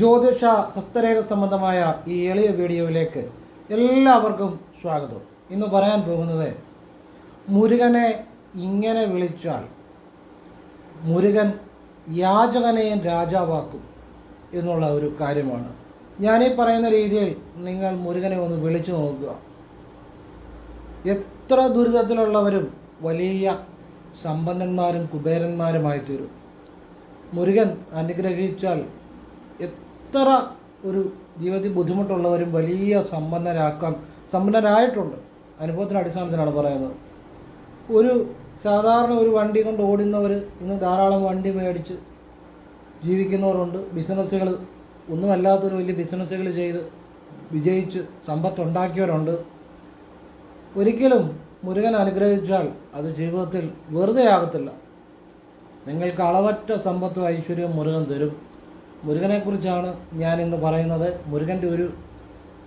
ജ്യോതിഷ ഹസ്തരേഖ സംബന്ധമായ ഈ എളിയ വീഡിയോയിലേക്ക് എല്ലാവർക്കും സ്വാഗതം. ഇന്ന് പറയാൻ പോകുന്നത് മുരുകനെ ഇങ്ങനെ വിളിച്ചാൽ മുരുകൻ യാചകനെയും രാജാവാക്കും എന്നുള്ള ഒരു കാര്യമാണ്. ഞാനീ പറയുന്ന രീതിയിൽ നിങ്ങൾ മുരുകനെ ഒന്ന് വിളിച്ചു നോക്കുക. എത്ര ദുരിതത്തിലുള്ളവരും വലിയ സമ്പന്നന്മാരും കുബേരന്മാരുമായി തീരും മുരുകൻ അനുഗ്രഹിച്ചാൽ എത്ര ഒരു ജീവിതത്തിൽ ബുദ്ധിമുട്ടുള്ളവരും വലിയ സമ്പന്നരാക്കാൻ സമ്പന്നരായിട്ടുണ്ട്. അനുഭവത്തിന്റെ അടിസ്ഥാനത്തിലാണ് പറയുന്നത്. ഒരു സാധാരണ ഒരു വണ്ടി കൊണ്ട് ഓടുന്നവർ ഇന്ന് ധാരാളം വണ്ടി മേടിച്ച് ജീവിക്കുന്നവരുണ്ട്. ബിസിനസ്സുകൾ ഒന്നുമല്ലാത്തൊരു വലിയ ബിസിനസ്സുകൾ ചെയ്ത് വിജയിച്ച് സമ്പത്തുണ്ടാക്കിയവരുണ്ട്. ഒരിക്കലും മുരുകൻ അനുഗ്രഹിച്ചാൽ അത് ജീവിതത്തിൽ വെറുതെ ആകത്തില്ല നിങ്ങൾക്ക് അളവറ്റ സമ്പത്തും ഐശ്വര്യവും മുരുകൻ തരും. മുരുകനെക്കുറിച്ചാണ് ഞാൻ ഇന്ന് പറയുന്നത്. മുരുകന്റെ ഒരു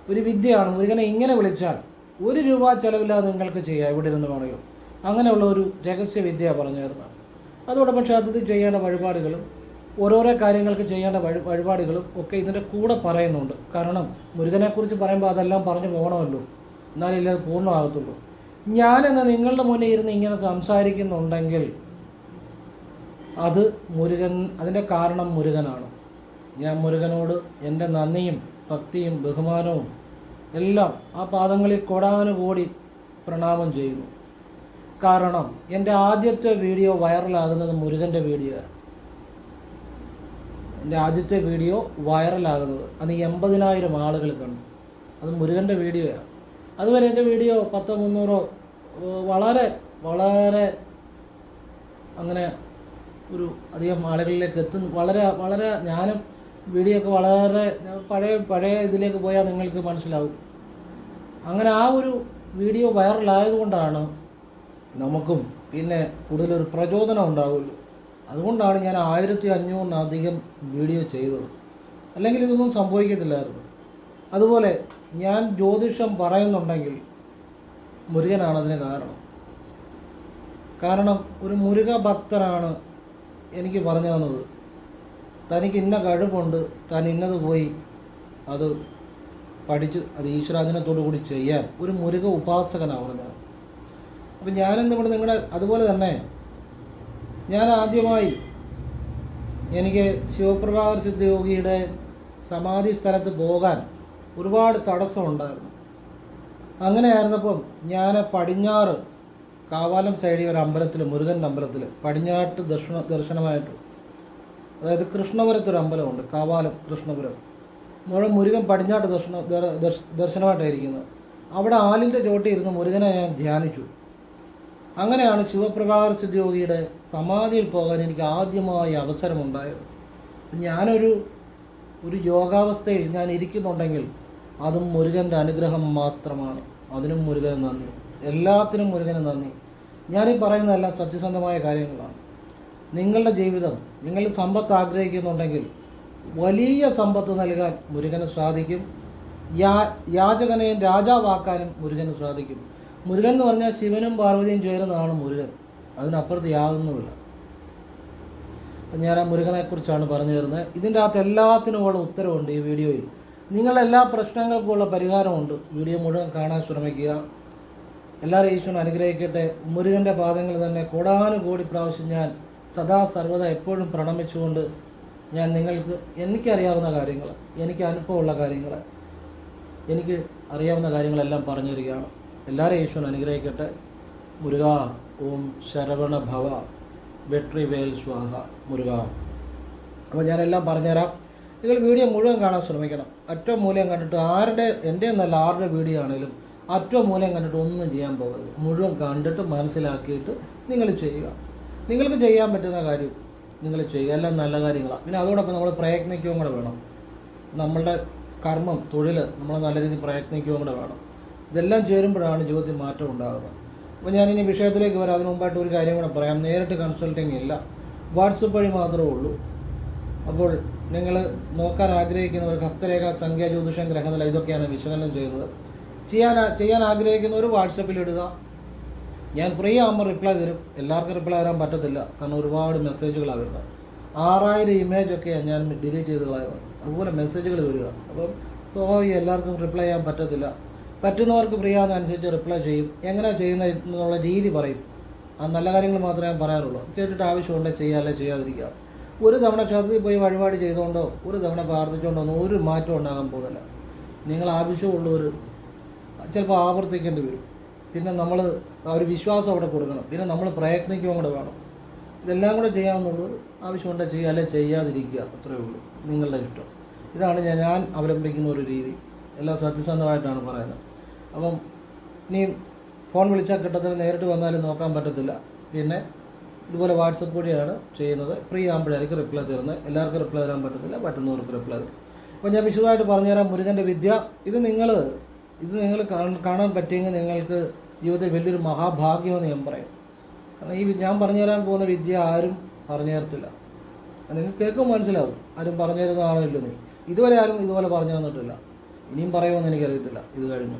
ഒരു വിദ്യയാണ്. മുരുകനെ ഇങ്ങനെ വിളിച്ചാൽ ഒരു രൂപ ചിലവില്ലാതെ നിങ്ങൾക്ക് ചെയ്യാം. എവിടെ ഇരുന്ന് വേണമെങ്കിലും അങ്ങനെയുള്ള ഒരു രഹസ്യ വിദ്യ പറഞ്ഞു തരുന്നത് അതോടൊപ്പം ക്ഷേത്രത്തിൽ ചെയ്യേണ്ട വഴിപാടുകളും ഓരോരോ കാര്യങ്ങൾക്ക് ചെയ്യേണ്ട വഴി വഴിപാടുകളും ഒക്കെ ഇതിന്റെ കൂടെ പറയുന്നുണ്ട്. കാരണം മുരുകനെക്കുറിച്ച് പറയുമ്പോൾ അതെല്ലാം പറഞ്ഞു പോകണമല്ലോ എന്നാലേ അത് പൂർണമാകത്തുള്ളൂ. ഞാനെന്ന് നിങ്ങളുടെ മുന്നിൽ ഇരുന്ന് ഇങ്ങനെ സംസാരിക്കുന്നുണ്ടെങ്കിൽ അത് മുരുകൻ അതിന്റെ കാരണം മുരുകനാണ്. ഞാൻ മുരുകനോട് എന്റെ നന്ദിയും ഭക്തിയും ബഹുമാനവും എല്ലാം ആ പാദങ്ങളിൽ കൊടാനുകൂടി പ്രണാമം ചെയ്യുന്നു. കാരണം എന്റെ ആദ്യത്തെ വീഡിയോ വൈറലാകുന്നത് മുരുകന്റെ വീഡിയോ എന്റെ ആദ്യത്തെ വീഡിയോ വൈറലാകുന്നത് അത് എൺപതിനായിരം ആളുകൾ കണ്ടു. അത് മുരുകന്റെ വീഡിയോയാണ് അതുവരെ എന്റെ വീഡിയോ പത്തോ മുന്നൂറോ വളരെ വളരെ അങ്ങനെ ഒരു അധികം ആളുകളിലേക്ക് എത്തുന്നു. വളരെ വളരെ ഞാനും വീഡിയോ ഒക്കെ വളരെ പഴയ പഴയ ഇതിലേക്ക് പോയാൽ നിങ്ങൾക്ക് മനസ്സിലാവും. അങ്ങനെ ആ ഒരു വീഡിയോ വൈറലായതുകൊണ്ടാണ് നമുക്കും പിന്നെ കൂടുതലൊരു പ്രചോദനം ഉണ്ടാവുള്ളൂ. അതുകൊണ്ടാണ് ഞാൻ ആയിരത്തി അഞ്ഞൂറിനധികം വീഡിയോ ചെയ്തത്. അല്ലെങ്കിൽ ഇതൊന്നും സംഭവിക്കത്തില്ലായിരുന്നു. അതുപോലെ ഞാൻ ജ്യോതിഷം പറയുന്നുണ്ടെങ്കിൽ മുരുകനാണ് അതിന് കാരണം. കാരണം ഒരു മുരുക ഭക്തനാണ് എനിക്ക് പറഞ്ഞു തന്നത്. തനിക്ക് ഇന്ന കഴിവുണ്ട് താൻ ഇന്നത് പോയി അത് പഠിച്ച് അത് ഈശ്വരാധീനത്തോടു കൂടി ചെയ്യാൻ. ഒരു മുരുക ഉപാസകനാവണം ഞാൻ അപ്പം ഇവിടെ നിങ്ങളുടെ അതുപോലെ തന്നെ ഞാൻ ആദ്യമായി എനിക്ക് ശിവപ്രഭാകർ സിദ്ധയോഗിയുടെ സമാധി സ്ഥലത്ത് പോകാൻ ഒരുപാട് തടസ്സമുണ്ടായിരുന്നു അങ്ങനെയായിരുന്നപ്പം ഞാൻ പടിഞ്ഞാറ് കാവാലം സൈഡിൽ ഒരു അമ്പലത്തിൽ മുരുകന്റെ അമ്പലത്തിൽ പടിഞ്ഞാട്ട് ദർശന ദർശനമായിട്ട് അതായത് കൃഷ്ണപുരത്തൊരു അമ്പലമുണ്ട് കാവാലം കൃഷ്ണപുരം. മുഴുവൻ മുരുകൻ പടിഞ്ഞാട്ട് ദർശന ദർ- ദർശ- ദർശനമായിട്ടായിരിക്കുന്നത് അവിടെ ആലിന്റെ ചോട്ടി ഇരുന്ന് മുരുകനെ ഞാൻ ധ്യാനിച്ചു. അങ്ങനെയാണ് ശിവപ്രഭാകർ സിദ്ധിയോഗിയുടെ സമാധിയിൽ പോകാൻ എനിക്ക് ആദ്യമായി അവസരമുണ്ടായത്. ഞാനൊരു ഒരു യോഗാവസ്ഥയിൽ ഞാൻ ഇരിക്കുന്നുണ്ടെങ്കിൽ അതും മുരുകന്റെ അനുഗ്രഹം മാത്രമാണ്. അതിനും മുരുകന് നന്ദി. എല്ലാത്തിനും മുരുകന് നന്ദി. ഞാനീ പറയുന്നതെല്ലാം സത്യസന്ധമായ കാര്യങ്ങളാണ്. നിങ്ങളുടെ ജീവിതം നിങ്ങൾ സമ്പത്ത് ആഗ്രഹിക്കുന്നുണ്ടെങ്കിൽ വലിയ സമ്പത്ത് നൽകാൻ മുരുകന് സാധിക്കും. യാ യാചകനെയും രാജാവാക്കാനും മുരുകന് സാധിക്കും. മുരുകൻ എന്ന് പറഞ്ഞാൽ ശിവനും പാർവതിയും ചേരുന്നതാണ് മുരുകൻ. അതിനപ്പുറത്ത് യാതൊന്നുമില്ല. ഞാൻ ആ മുരുകനെക്കുറിച്ചാണ് പറഞ്ഞു തരുന്നത്. ഇതിന്റെ അകത്ത് എല്ലാത്തിനുമുള്ള ഉത്തരവുണ്ട് ഈ വീഡിയോയിൽ. നിങ്ങളുടെ എല്ലാ പ്രശ്നങ്ങൾക്കുമുള്ള പരിഹാരമുണ്ട്. വീഡിയോ മുഴുവൻ കാണാൻ ശ്രമിക്കുക. എല്ലാവരും ഈശ്വരൻ അനുഗ്രഹിക്കട്ടെ. മുരുകന്റെ പാദങ്ങൾ തന്നെ കോടാനുകോടി പ്രാവശ്യം ഞാൻ സദാ സർവത എപ്പോഴും പ്രണമിച്ചുകൊണ്ട് ഞാൻ നിങ്ങൾക്ക് എനിക്കറിയാവുന്ന കാര്യങ്ങൾ എനിക്ക് അനുഭവമുള്ള കാര്യങ്ങൾ എനിക്ക് അറിയാവുന്ന കാര്യങ്ങളെല്ലാം പറഞ്ഞു തരികയാണ് എല്ലാവരെയും ഈശ്വരൻ അനുഗ്രഹിക്കട്ടെ. മുരുക ഓം ശരവണ ഭവ വെട്രി വേൽ സ്വാഹ മുരുക. അപ്പോൾ ഞാനെല്ലാം പറഞ്ഞുതരാം. നിങ്ങൾ വീഡിയോ മുഴുവൻ കാണാൻ ശ്രമിക്കണം. ഏറ്റവും മൂല്യം കണ്ടിട്ട് ആരുടെ എന്റെ നല്ല ആരുടെ വീഡിയോ ആണെങ്കിലും ഏറ്റവും മൂല്യം കണ്ടിട്ട് ഒന്നും ചെയ്യാൻ പോകരുത്. മുഴുവൻ കണ്ടിട്ട് മനസ്സിലാക്കിയിട്ട് നിങ്ങൾ ചെയ്യുക. നിങ്ങൾക്ക് ചെയ്യാൻ പറ്റുന്ന കാര്യം നിങ്ങൾ ചെയ്യുക. എല്ലാം നല്ല കാര്യങ്ങളാണ് പിന്നെ അതോടൊപ്പം നമ്മൾ പ്രയത്നിക്കുകയും കൂടെ വേണം. നമ്മളുടെ കർമ്മം തൊഴിൽ നമ്മൾ നല്ല രീതിയിൽ പ്രയത്നിക്കുകയും കൂടെ വേണം. ഇതെല്ലാം ചേരുമ്പോഴാണ് ജീവിതത്തിൽ മാറ്റം ഉണ്ടാകുന്നത് അപ്പോൾ ഞാനിനി വിഷയത്തിലേക്ക് വരാം. അതിന് മുമ്പായിട്ട് ഒരു കാര്യം കൂടെ പറയാം. നേരിട്ട് കൺസൾട്ടിങ് ഇല്ല. വാട്സപ്പ് വഴി മാത്രമേ ഉള്ളൂ. അപ്പോൾ നിങ്ങൾ നോക്കാൻ ആഗ്രഹിക്കുന്നവർ ഹസ്തരേഖ സംഖ്യ ജ്യോതിഷം ഗ്രഹനില ഇതൊക്കെയാണ് വിശകലനം ചെയ്യുന്നത്. ചെയ്യാൻ ചെയ്യാൻ ആഗ്രഹിക്കുന്നവർ വാട്സപ്പിൽ ഇടുക. ഞാൻ ഫ്രീ ആകുമ്പോൾ റിപ്ലൈ തരും. എല്ലാവർക്കും റിപ്ലൈ തരാൻ പറ്റത്തില്ല. കാരണം ഒരുപാട് മെസ്സേജുകളാണ് വരുന്നത് ആറായിരം ഇമേജ് ഒക്കെയാണ് ഞാൻ ഡിലീറ്റ് ചെയ്ത് കളയുന്നത് അതുപോലെ മെസ്സേജുകൾ വരിക. അപ്പം സ്വാഭാവികം എല്ലാവർക്കും റിപ്ലൈ ചെയ്യാൻ പറ്റത്തില്ല. പറ്റുന്നവർക്ക് പ്രിയാന്നനുസരിച്ച് റിപ്ലൈ ചെയ്യും. എങ്ങനെ ചെയ്യുന്ന എന്നുള്ള രീതി പറയും. ആ നല്ല കാര്യങ്ങൾ മാത്രമേ ഞാൻ പറയാറുള്ളൂ. കേട്ടിട്ട് ആവശ്യമുണ്ടെങ്കിൽ ചെയ്യുക അല്ലെങ്കിൽ ചെയ്യാതിരിക്കുക ഒരു തവണ ക്ഷേത്രത്തിൽ പോയി വഴിപാട് ചെയ്തുകൊണ്ടോ ഒരു തവണ പ്രാർത്ഥിച്ചുകൊണ്ടോ ഒന്നും ഒരു മാറ്റം ഉണ്ടാകാൻ പോകുന്നില്ല. നിങ്ങൾ ആവശ്യമുള്ളവർ ചിലപ്പോൾ ആവർത്തിക്കേണ്ടി വരും. പിന്നെ നമ്മൾ ആ ഒരു വിശ്വാസം അവിടെ കൊടുക്കണം. പിന്നെ നമ്മൾ പ്രയത്നിക്കുകയും കൂടെ വേണം. ഇതെല്ലാം കൂടെ ചെയ്യാമെന്നുള്ളത് ആവശ്യമുണ്ടെങ്കിൽ ചെയ്യുക അല്ലെങ്കിൽ ചെയ്യാതിരിക്കുക. അത്രയേ ഉള്ളൂ. നിങ്ങളുടെ ഇഷ്ടം. ഇതാണ് ഞാൻ ഞാൻ അവലംബിക്കുന്ന ഒരു രീതി. എല്ലാം സത്യസന്ധമായിട്ടാണ് പറയുന്നത്. അപ്പം ഇനി ഫോൺ വിളിച്ചാൽ കിട്ടത്തില്ല നേരിട്ട് വന്നാലും നോക്കാൻ പറ്റത്തില്ല. പിന്നെ ഇതുപോലെ വാട്സപ്പ് വഴിയാണ് ചെയ്യുന്നത്. ഫ്രീ ആകുമ്പോഴായിരിക്കും റിപ്ലൈ തരുന്നത്. എല്ലാവർക്കും റിപ്ലൈ തരാൻ പറ്റത്തില്ല. പറ്റുന്നവർക്ക് റിപ്ലൈ തരും. അപ്പോൾ ഞാൻ വിശദമായിട്ട് പറഞ്ഞുതരാം. മുരുകന്റെ വിദ്യ. ഇത് നിങ്ങൾ ഇത് നിങ്ങൾ കാണാൻ പറ്റിയെങ്കിൽ നിങ്ങൾക്ക് ജീവിതത്തിൽ വലിയൊരു മഹാഭാഗ്യമെന്ന് ഞാൻ പറയും. കാരണം ഈ ഞാൻ പറഞ്ഞു തരാൻ പോകുന്ന വിദ്യ ആരും പറഞ്ഞു തരത്തില്ല അത് നിങ്ങൾക്ക് കേൾക്കുമ്പോൾ മനസ്സിലാവും. ആരും പറഞ്ഞു തരുന്ന ആളില്ലെന്ന് ഇതുവരെ ആരും ഇതുപോലെ പറഞ്ഞു തന്നിട്ടില്ല. ഇനിയും പറയുമെന്ന് എനിക്കറിയത്തില്ല. ഇത് കഴിഞ്ഞു.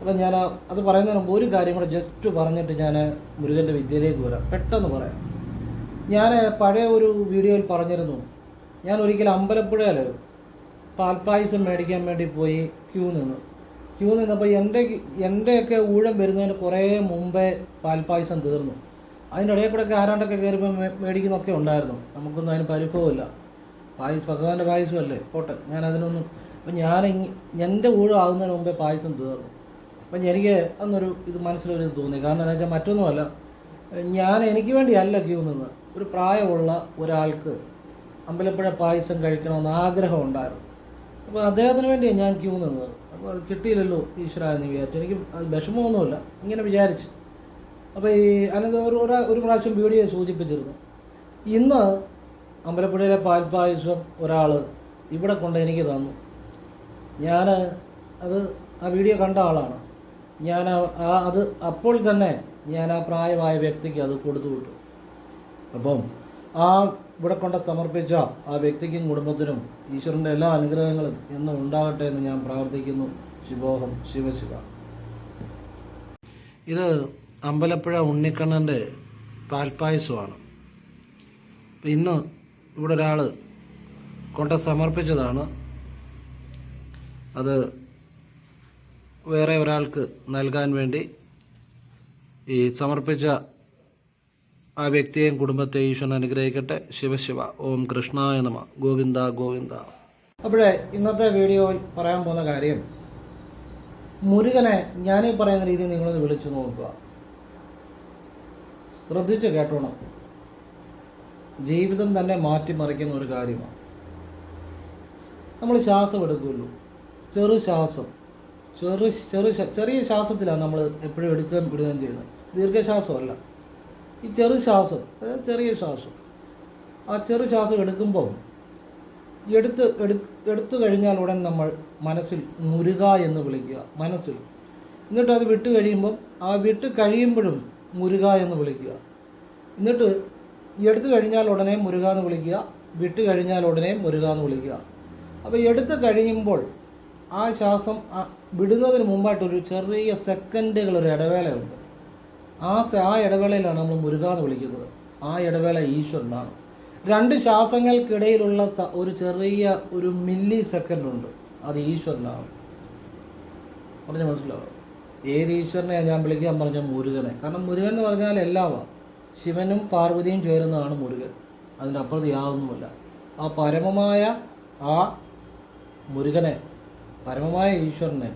അപ്പം ഞാൻ അത് പറയുന്നതിന് മുമ്പ് ഒരു കാര്യം കൂടെ ജസ്റ്റ് പറഞ്ഞിട്ട് ഞാൻ മുരുകന്റെ വിദ്യയിലേക്ക് വരാം. പെട്ടെന്ന് പറയാം. ഞാൻ പഴയ ഒരു വീഡിയോയിൽ പറഞ്ഞിരുന്നു. ഞാൻ ഒരിക്കലും അമ്പലപ്പുഴയിൽ പാൽപ്പായസം മേടിക്കാൻ വേണ്ടി പോയി ക്യൂ നിന്നു. ക്യൂ നിന്നപ്പോൾ എന്റെ എന്റെയൊക്കെ ഊഴം വരുന്നതിന് കുറേ മുമ്പേ പാൽപ്പായസം തീർന്നു. അതിന്റെ ഇടയിൽ കൂടെ ഒക്കെ ആരാണ്ടൊക്കെ കയറിപ്പോൾ മേടിക്കുന്നൊക്കെ ഉണ്ടായിരുന്നു. നമുക്കൊന്നും അതിന് പരിഭവമില്ല. പായസം ഭഗവാന്റെ പായസമല്ലേ പോട്ടെ ഞാൻ അതിനൊന്നും അപ്പം ഞാൻ എന്റെ ഊഴം ആകുന്നതിന് മുമ്പേ പായസം തീർന്നു. അപ്പം എനിക്ക് അന്നൊരു ഇത് മനസ്സിലൊരു ഇത് തോന്നി. കാരണം എന്താ വെച്ചാൽ മറ്റൊന്നുമല്ല. ഞാൻ എനിക്ക് വേണ്ടിയല്ല ക്യൂ നിന്ന്. ഒരു പ്രായമുള്ള ഒരാൾക്ക് അമ്പലപ്പുഴ പായസം കഴിക്കണമെന്ന് ആഗ്രഹം ഉണ്ടായിരുന്നു. അപ്പോൾ അദ്ദേഹത്തിന് വേണ്ടിയാണ് ഞാൻ ക്യൂ നിന്നത്. കിട്ടിയില്ലല്ലോ ഈശ്വര എന്ന് വിചാരിച്ചു. എനിക്ക് വിഷമമൊന്നുമില്ല. ഇങ്ങനെ വിചാരിച്ചു. അപ്പോൾ ഈ അല്ലെങ്കിൽ ഒരു ഒരു- പ്രാവശ്യം വീഡിയോ സൂചിപ്പിച്ചിരുന്നു. ഇന്ന് അമ്പലപ്പുഴയിലെ പാൽപ്പായസം ഒരാൾ ഇവിടെ കൊണ്ട് എനിക്ക് തന്നു. ഞാൻ അത് ആ വീഡിയോ കണ്ട ആളാണ്. ഞാൻ ആ അത് അപ്പോൾ തന്നെ ഞാൻ ആ പ്രായമായ വ്യക്തിക്ക് അത് കൊടുത്തു വിട്ടു. അപ്പം ആ ഇവിടെ കൊണ്ട് സമർപ്പിച്ച ആ വ്യക്തിക്കും കുടുംബത്തിനും ഈശ്വരന്റെ എല്ലാ അനുഗ്രഹങ്ങളും എന്നും ഉണ്ടാകട്ടെ എന്ന് ഞാൻ പ്രാർത്ഥിക്കുന്നു. ശിവോഹം ശിവശിവ. ഇത് അമ്പലപ്പുഴ ഉണ്ണിക്കണ്ണന്റെ പാൽപ്പായസമാണ്. ഇന്ന് ഇവിടെ ഒരാൾ കൊണ്ട് സമർപ്പിച്ചതാണ്. അത് വേറെ ഒരാൾക്ക് നൽകാൻ വേണ്ടി ഈ സമർപ്പിച്ച ആ വ്യക്തിയെയും കുടുംബത്തെ ഈശ്വരൻ അനുഗ്രഹിക്കട്ടെ. ശിവശിവ ഓം കൃഷ്ണായ നമ. ഗോവിന്ദ ഗോവിന്ദ. അപ്പോഴേ ഇന്നത്തെ വീഡിയോയിൽ പറയാൻ പോകുന്ന കാര്യം മുരുകനെ ഞാനീ പറയുന്ന രീതിയിൽ നിങ്ങളൊന്ന് വിളിച്ചു നോക്കുക. ശ്രദ്ധിച്ച് കേട്ടോണം. ജീവിതം തന്നെ മാറ്റിമറിക്കുന്ന ഒരു കാര്യമാണ്. നമ്മൾ ശ്വാസം എടുക്കുമല്ലോ. ചെറു ശ്വാസം. ചെറു ചെറു ചെറിയ ശ്വാസത്തിലാണ് നമ്മൾ എപ്പോഴും എടുക്കുകയും വിടുകയും ചെയ്യുന്നത്. ദീർഘശ്വാസമല്ല. ഈ ചെറു ശ്വാസം ചെറിയ ശ്വാസം. ആ ചെറു ശ്വാസം എടുക്കുമ്പോൾ എടുത്ത് എടു എടുത്തു കഴിഞ്ഞാൽ ഉടൻ നമ്മൾ മനസ്സിൽ മുരുക എന്ന് വിളിക്കുക മനസ്സിൽ. എന്നിട്ട് അത് വിട്ട് കഴിയുമ്പം ആ വിട്ട് കഴിയുമ്പോഴും മുരുക എന്ന് വിളിക്കുക. എന്നിട്ട് എടുത്തു കഴിഞ്ഞാൽ ഉടനെ മുരുക എന്ന് വിളിക്കുക വിട്ട് കഴിഞ്ഞാൽ ഉടനെ മുരുക എന്ന് വിളിക്കുക. അപ്പോൾ എടുത്ത് കഴിയുമ്പോൾ ആ ശ്വാസം വിടുന്നതിന് മുമ്പായിട്ടൊരു ചെറിയ സെക്കൻഡുകൾ ഒരു ഇടവേളയുണ്ട്. ആ ആ ഇടവേളയിലാണ് നമ്മൾ മുരുക എന്ന് വിളിക്കുന്നത്. ആ ഇടവേള ഈശ്വരനാണ്. രണ്ട് ശ്വാസങ്ങൾക്കിടയിലുള്ള ഒരു ചെറിയ ഒരു മില്ലി സെക്കൻഡ് ഉണ്ട്. അത് ഈശ്വരനാണ്. പറഞ്ഞ മനസ്സിലാവും ഏത് ഈശ്വരനെ ഞാൻ വിളിക്കാൻ പറഞ്ഞ മുരുകനെ. കാരണം മുരുകൻ എന്ന് പറഞ്ഞാൽ എല്ലാമാണ് ശിവനും പാർവതിയും ചേരുന്നതാണ് മുരുകൻ. അതിന്റെ അപ്പുറത്ത് യാതൊന്നുമില്ല ആ പരമമായ ആ മുരുകനെ പരമമായ ഈശ്വരനെ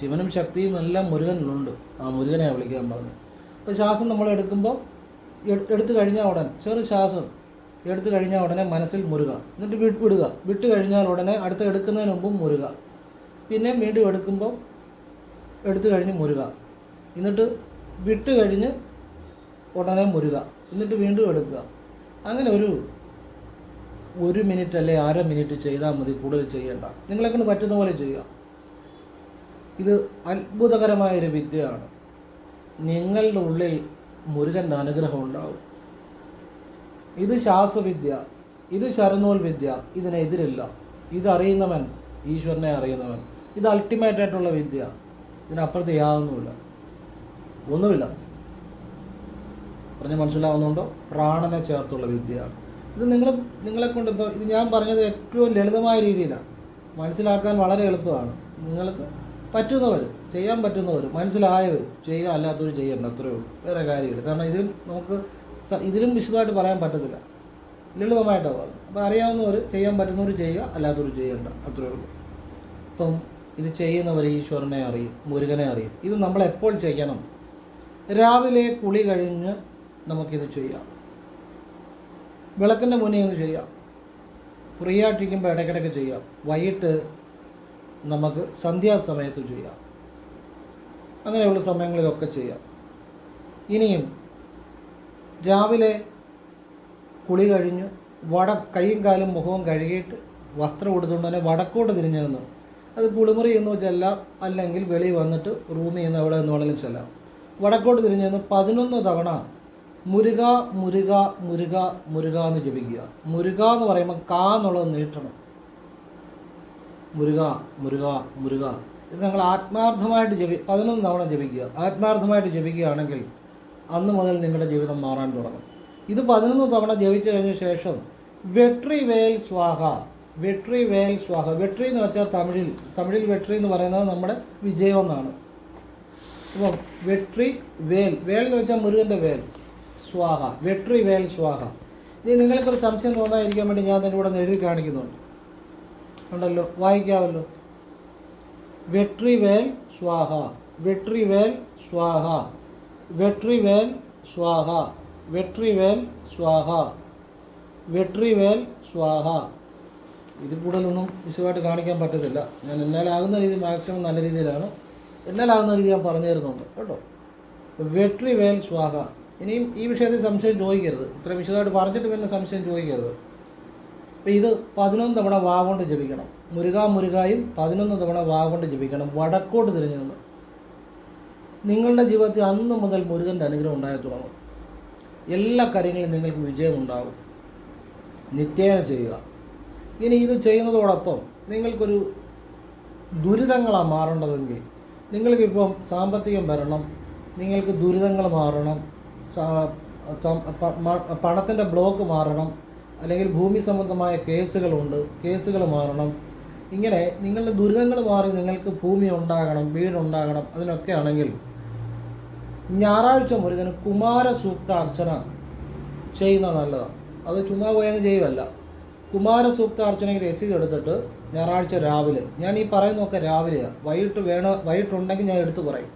ശിവനും ശക്തിയും എല്ലാം മുരുകനിലുണ്ട്. ആ മുരുകനെ വിളിക്കാൻ പറഞ്ഞു അപ്പോൾ ശ്വാസം നമ്മൾ എടുക്കുമ്പോൾ എടുത്തു കഴിഞ്ഞാൽ ഉടൻ ചെറു ശ്വാസം എടുത്തു കഴിഞ്ഞാൽ ഉടനെ മനസ്സിൽ മുറുക. എന്നിട്ട് വിടുക. വിട്ട് കഴിഞ്ഞാൽ ഉടനെ അടുത്ത എടുക്കുന്നതിന് മുമ്പും മുറുക. പിന്നെ വീണ്ടും എടുക്കുമ്പോൾ എടുത്തു കഴിഞ്ഞ് മുരുക എന്നിട്ട് വിട്ട് കഴിഞ്ഞ് ഉടനെ മുരുക എന്നിട്ട് വീണ്ടും എടുക്കുക. അങ്ങനെ ഒരു ഒരു മിനിറ്റ് അല്ലെ അര മിനിറ്റ് ചെയ്താൽ മതി കൂടുതൽ ചെയ്യേണ്ട. നിങ്ങളെക്കൊണ്ട് പറ്റുന്ന പോലെ ചെയ്യുക. ഇത് അത്ഭുതകരമായ ഒരു വിദ്യയാണ്. നിങ്ങളുടെ ഉള്ളിൽ മുരുകന്റെ അനുഗ്രഹം ഉണ്ടാവും. ഇത് ശാസ്ത്രവിദ്യ ഇത് ശരണോൽ വിദ്യ ഇതിനെതിരില്ല ഇതറിയുന്നവൻ ഈശ്വരനെ അറിയുന്നവൻ. ഇത് അൾട്ടിമേറ്റ് ആയിട്ടുള്ള വിദ്യ. ഇതിനപ്പുറത്ത് യാതൊന്നുമില്ല. ഒന്നുമില്ല. പറഞ്ഞ് മനസ്സിലാവുന്നുണ്ടോ? പ്രാണനെ ചേർത്തുള്ള വിദ്യയാണ്. ഇത് നിങ്ങൾ നിങ്ങളെ കൊണ്ട് ഇപ്പോൾ ഇത് ഞാൻ പറഞ്ഞത് ഏറ്റവും ലളിതമായ രീതിയിലാണ്. മനസ്സിലാക്കാൻ വളരെ എളുപ്പമാണ്. നിങ്ങൾക്ക് പറ്റുന്നവർ ചെയ്യാൻ പറ്റുന്നവർ മനസ്സിലായവർ ചെയ്യുക അല്ലാത്തവർ ചെയ്യേണ്ട അത്രയേ ഉള്ളൂ. വേറെ കാര്യമില്ല. കാരണം ഇതിലും നമുക്ക് ഇതിലും വിശദമായിട്ട് പറയാൻ പറ്റത്തില്ല. ലളിതമായിട്ടാണ് പറയുന്നത്. അപ്പോൾ അറിയാവുന്നവർ ചെയ്യാൻ പറ്റുന്നവർ ചെയ്യുക അല്ലാത്തവർ ചെയ്യേണ്ട അത്രയേ ഉള്ളൂ. ഇപ്പം ഇത് ചെയ്യുന്നവർ ഈശ്വരനെ അറിയും മുരുകനെ അറിയും. ഇത് നമ്മൾ എപ്പോൾ ചെയ്യണം? രാവിലെ കുളി കഴിഞ്ഞ് നമുക്കിത് ചെയ്യാം. വിളക്കിന്റെ മുന്നേ ഇത് ചെയ്യാം. ഫ്രീ ആയിട്ടിരിക്കുമ്പോൾ ഇടയ്ക്കിടയ്ക്ക് ചെയ്യാം. വൈകിട്ട് നമുക്ക് സന്ധ്യാസമയത്ത് ചെയ്യാം. അങ്ങനെയുള്ള സമയങ്ങളിലൊക്കെ ചെയ്യാം. ഇനിയും രാവിലെ കുളി കഴിഞ്ഞ് വട കൈയും കാലും മുഖവും കഴുകിയിട്ട് വസ്ത്രം കൊടുത്തുകൊണ്ട് തന്നെ വടക്കോട്ട് തിരിഞ്ഞു നിന്ന് അത് കുളിമുറി എന്ന് ചെല്ലാം അല്ലെങ്കിൽ വെളി വന്നിട്ട് റൂമിൽ നിന്ന് എവിടെ നിന്ന് വേണമെങ്കിലും ചെല്ലാം. വടക്കോട്ട് തിരിഞ്ഞു നിന്ന് പതിനൊന്ന് തവണ മുരുക മുരുക മുരുക മുരുക എന്ന് ജപിക്കുക. മുരുക എന്ന് പറയുമ്പോൾ കാ എന്നുള്ളത് നീട്ടണം. മുരുക മുരുക മുരുക. ഇത് ഞങ്ങൾ ആത്മാർത്ഥമായിട്ട് ജപി പതിനൊന്ന് തവണ ജപിക്കുക. ആത്മാർത്ഥമായിട്ട് ജപിക്കുകയാണെങ്കിൽ അന്ന് മുതൽ നിങ്ങളുടെ ജീവിതം മാറാൻ തുടങ്ങും. ഇത് പതിനൊന്ന് തവണ ജപിച്ചു കഴിഞ്ഞ ശേഷം വെട്രി വേൽ സ്വാഹ വെട്രി വേൽ സ്വാഹ. വെട്രി എന്ന് വെച്ചാൽ തമിഴിൽ തമിഴിൽ വെട്രി എന്ന് പറയുന്നത് നമ്മുടെ വിജയം എന്നാണ് അപ്പം വെട്രി വേൽ വേൽ എന്ന് വെച്ചാൽ മുരുകന്റെ വേൽ സ്വാഹ വെട്രി വേൽ സ്വാഹ. ഇനി നിങ്ങൾക്കൊരു സംശയം തോന്നാതിരിക്കാൻ വേണ്ടി ഞാൻ അതിന്റെ കൂടെ എഴുതി കാണിക്കുന്നുണ്ട്. ഉണ്ടല്ലോ വായിക്കാമല്ലോ. വെട്രിവേൽ സ്വാഹ വെട്രിവേൽ സ്വാഹ വെട്രിവേൽ സ്വാഹ വെട്രിവേൽ സ്വാഹ വെട്രിവേൽ സ്വാഹ. ഇത് കൂടുതലൊന്നും വിശദമായിട്ട് കാണിക്കാൻ പറ്റത്തില്ല. ഞാൻ എന്നാലാകുന്ന രീതി മാക്സിമം നല്ല രീതിയിലാണ്. എന്നാലാകുന്ന രീതി ഞാൻ പറഞ്ഞു തരുന്നുണ്ട് കേട്ടോ. വെട്രിവേൽ സ്വാഹ. ഇനിയും ഈ വിഷയത്തിൽ സംശയം ചോദിക്കരുത്. ഇത്ര വിശദമായിട്ട് പറഞ്ഞിട്ട് പിന്നെ സംശയം ചോദിക്കരുത്. അപ്പം ഇത് പതിനൊന്ന് തവണ വാ കൊണ്ട് ജപിക്കണം. മുരുക മുരുകായും പതിനൊന്ന് തവണ വാ കൊണ്ട് ജപിക്കണം. വടക്കോട്ട് തിരിഞ്ഞു നിന്ന്. നിങ്ങളുടെ ജീവിതത്തിൽ അന്ന് മുതൽ മുരുകന്റെ അനുഗ്രഹം ഉണ്ടായി തുടങ്ങും. എല്ലാ കാര്യങ്ങളിലും നിങ്ങൾക്ക് വിജയമുണ്ടാകും. നിത്യേന ചെയ്യുക. ഇനി ഇത് ചെയ്യുന്നതോടൊപ്പം നിങ്ങൾക്കൊരു ദുരിതങ്ങളാണ് മാറേണ്ടതെങ്കിൽ നിങ്ങൾക്കിപ്പം സാമ്പത്തികം വരണം നിങ്ങൾക്ക് ദുരിതങ്ങൾ മാറണം പണത്തിന്റെ ബ്ലോക്ക് മാറണം അല്ലെങ്കിൽ ഭൂമി സംബന്ധമായ കേസുകളുണ്ട് കേസുകൾ മാറണം. ഇങ്ങനെ നിങ്ങളുടെ ദുരിതങ്ങൾ മാറി നിങ്ങൾക്ക് ഭൂമി ഉണ്ടാകണം വീടുണ്ടാകണം അതിനൊക്കെ ആണെങ്കിൽ ഞായറാഴ്ച മുരുകന് കുമാര സൂക്ത അർച്ചന ചെയ്യുന്നത് നല്ലതാണ് അത് ചുമ്മാ പോയങ്ങ് ചെയ്യുമല്ല കുമാര സൂക്ത അർച്ചനയ്ക്ക് രസീത് എടുത്തിട്ട് ഞായറാഴ്ച രാവിലെ ഞാൻ ഈ പറയുന്നതൊക്കെ രാവിലെയാണ് വൈകിട്ട് വേണ വൈകിട്ടുണ്ടെങ്കിൽ ഞാൻ എടുത്തു പറയും.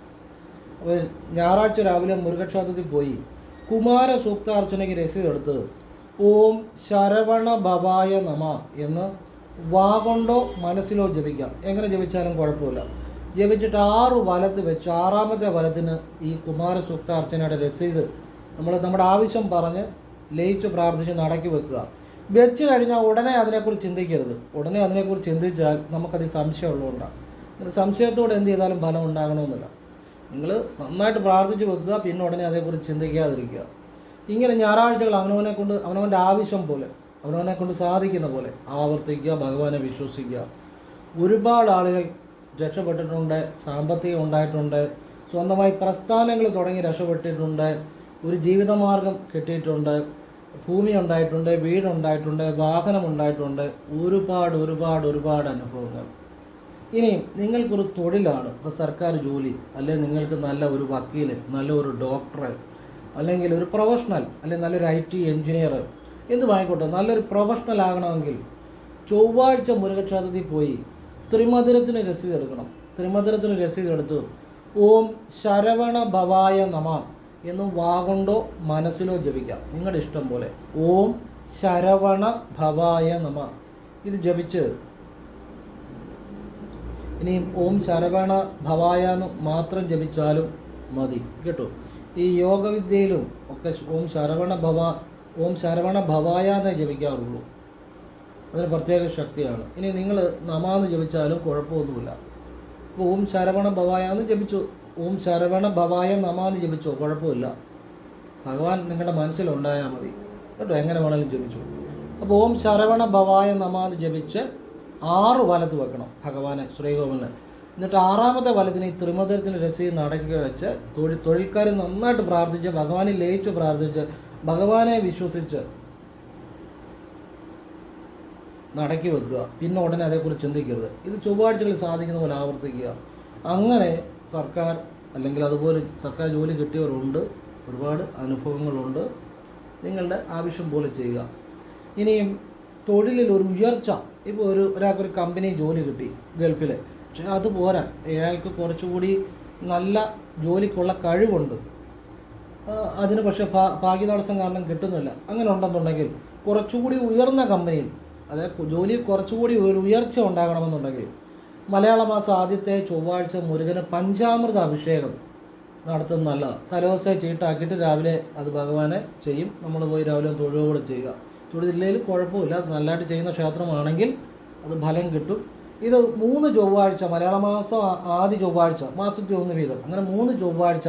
അപ്പോൾ ഞായറാഴ്ച രാവിലെ മുരുകക്ഷേത്രത്തിൽ പോയി കുമാര സൂക്താർച്ചനയ്ക്ക് രസീത് എടുത്ത് ഓം ശരവണ ഭവായ നമ എന്ന് വാ കൊണ്ടോ മനസ്സിലോ ജപിക്കാം. എങ്ങനെ ജപിച്ചാലും കുഴപ്പമില്ല. ജപിച്ചിട്ട് ആറ് വലത്ത് വെച്ച് ആറാമത്തെ വലത്തിന് ഈ കുമാര സൂക്താർച്ചനയുടെ രസീത് നമ്മൾ നമ്മുടെ ആവശ്യം പറഞ്ഞ് ലയിച്ച് പ്രാർത്ഥിച്ച് നടക്കി വെക്കുക. വെച്ച് കഴിഞ്ഞാൽ ഉടനെ അതിനെക്കുറിച്ച് ചിന്തിക്കരുത്. ഉടനെ അതിനെക്കുറിച്ച് ചിന്തിച്ചാൽ നമുക്കത് സംശയമുള്ളതുകൊണ്ടാണ് അങ്ങനെ സംശയത്തോടെ എന്ത് ചെയ്താലും ഫലം ഉണ്ടാകണമെന്നില്ല. നിങ്ങൾ നന്നായിട്ട് പ്രാർത്ഥിച്ച് വെക്കുക പിന്നെ ഉടനെ അതേക്കുറിച്ച് ചിന്തിക്കാതിരിക്കുക. ഇങ്ങനെ ഞായറാഴ്ചകൾ അവനവനെ കൊണ്ട് അവനവന്റെ ആവശ്യം പോലെ അവനവനെ കൊണ്ട് സാധിക്കുന്ന പോലെ ആവർത്തിക്കുക ഭഗവാനെ വിശ്വസിക്കുക. ഒരുപാട് ആളുകൾ രക്ഷപ്പെട്ടിട്ടുണ്ട് സാമ്പത്തികം ഉണ്ടായിട്ടുണ്ട് സ്വന്തമായി പ്രസ്ഥാനങ്ങൾ തുടങ്ങി രക്ഷപ്പെട്ടിട്ടുണ്ട് ഒരു ജീവിതമാർഗം കിട്ടിയിട്ടുണ്ട് ഭൂമി ഉണ്ടായിട്ടുണ്ട് വീടുണ്ടായിട്ടുണ്ട് വാഹനം ഉണ്ടായിട്ടുണ്ട്. ഒരുപാട് ഒരുപാട് ഒരുപാട് അനുഭവങ്ങൾ. ഇനി നിങ്ങൾക്കൊരു തൊഴിലാണ് ഇപ്പോൾ സർക്കാർ ജോലി അല്ലെങ്കിൽ നിങ്ങൾക്ക് നല്ല ഒരു വക്കീൽ നല്ല ഒരു അല്ലെങ്കിൽ ഒരു പ്രൊഫഷണൽ അല്ലെങ്കിൽ നല്ലൊരു ഐ ടി എഞ്ചിനീയർ എന്ത് വാങ്ങിക്കോട്ടെ നല്ലൊരു പ്രൊഫഷണൽ ആകണമെങ്കിൽ ചൊവ്വാഴ്ച മുരുകക്ഷേത്രത്തിൽ പോയി ത്രിമധുരത്തിന് രസീത് എടുക്കണം. ത്രിമധുരത്തിന് രസീത് എടുത്ത് ഓം ശരവണ ഭവായ നമ എന്ന് വാഗുണ്ടോ മനസ്സിലോ ജപിക്കാം. നിങ്ങളുടെ ഇഷ്ടം പോലെ ഓം ശരവണ ഭവായ നമ. ഇത് ജപിച്ച് ഇനിയും ഓം ശരവണ ഭവായ എന്ന് മാത്രം ജപിച്ചാലും മതി. കേട്ടോ? ഈ യോഗവിദ്യയിലും ഒക്കെ ഓം ശരവണ ഭവ ഓം ശരവണ ഭവായ എന്നേ ജപിക്കാറുള്ളൂ. അതിന് പ്രത്യേക ശക്തിയാണ്. ഇനി നിങ്ങൾ നമാന്ന് ജപിച്ചാലും കുഴപ്പമൊന്നുമില്ല. അപ്പോൾ ഓം ശരവണ ഭവായ എന്ന് ജപിച്ചു. ഓം ശരവണ ഭവായ നമാന്ന് ജപിച്ചോ കുഴപ്പമില്ല. ഭഗവാൻ നിങ്ങളുടെ മനസ്സിലുണ്ടായാൽ മതി. കേട്ടോ എങ്ങനെ വേണമെങ്കിലും ജപിച്ചു. അപ്പോൾ ഓം ശരവണ ഭവായ നമാന്ന് ജപിച്ച് ആറ് വലത്ത് വെക്കണം ഭഗവാനെ ശ്രീകോവിലിന്. എന്നിട്ട് ആറാമത്തെ വലത്തിന് ഈ ത്രിമധുരത്തിന് രസീത് നടക്കുക വെച്ച് തൊഴിൽ തൊഴിൽക്കാർ നന്നായിട്ട് പ്രാർത്ഥിച്ച് ഭഗവാനെ ലയിച്ച് പ്രാർത്ഥിച്ച് ഭഗവാനെ വിശ്വസിച്ച് നടക്കി വെക്കുക. പിന്നെ ഉടനെ അതേക്കുറിച്ച് ചിന്തിക്കരുത്. ഇത് ചൊവ്വാഴ്ചകളിൽ സാധിക്കുന്ന പോലെ ആവർത്തിക്കുക. അങ്ങനെ സർക്കാർ അല്ലെങ്കിൽ അതുപോലെ സർക്കാർ ജോലി കിട്ടിയവരുണ്ട്. ഒരുപാട് അനുഭവങ്ങളുണ്ട്. നിങ്ങളുടെ ആവശ്യം പോലെ ചെയ്യുക. ഇനിയും തൊഴിലിൽ ഒരു ഉയർച്ച. ഇപ്പോൾ ഒരു ഒരാൾക്കൊരു കമ്പനി ജോലി കിട്ടി ഗൾഫിൽ പക്ഷെ അത് പോരാ. അയാൾക്ക് കുറച്ചുകൂടി നല്ല ജോലിക്കുള്ള കഴിവുണ്ട്. അതിന് പക്ഷേ ഭാ ഭാഗ്യതടസ്സം കാരണം കിട്ടുന്നില്ല. അങ്ങനെ ഉണ്ടെന്നുണ്ടെങ്കിൽ കുറച്ചുകൂടി ഉയർന്ന കമ്പനിയിൽ അതായത് ജോലി കുറച്ചുകൂടി ഉയർച്ച ഉണ്ടാകണമെന്നുണ്ടെങ്കിൽ മലയാള മാസം ആദ്യത്തെ ചൊവ്വാഴ്ച മുരുകന് പഞ്ചാമൃത അഭിഷേകം നടത്തുന്നത് നല്ലതാണ് തലേദിവസം ചീട്ടാക്കിയിട്ട് രാവിലെ അത് ഭഗവാനെ ചെയ്യും. നമ്മൾ പോയി രാവിലെ തൊഴുകൂടെ ചെയ്യുക. തൊഴിലില്ലെങ്കിൽ കുഴപ്പമില്ല. അത് നല്ലതായിട്ട് ചെയ്യുന്ന ക്ഷേത്രമാണെങ്കിൽ അത് ഫലം കിട്ടും. ഇത് മൂന്ന് ചൊവ്വാഴ്ച മലയാള മാസം ആദ്യ ചൊവ്വാഴ്ച മാസത്തിൽ ഒന്ന് വീതം. അങ്ങനെ മൂന്ന് ചൊവ്വാഴ്ച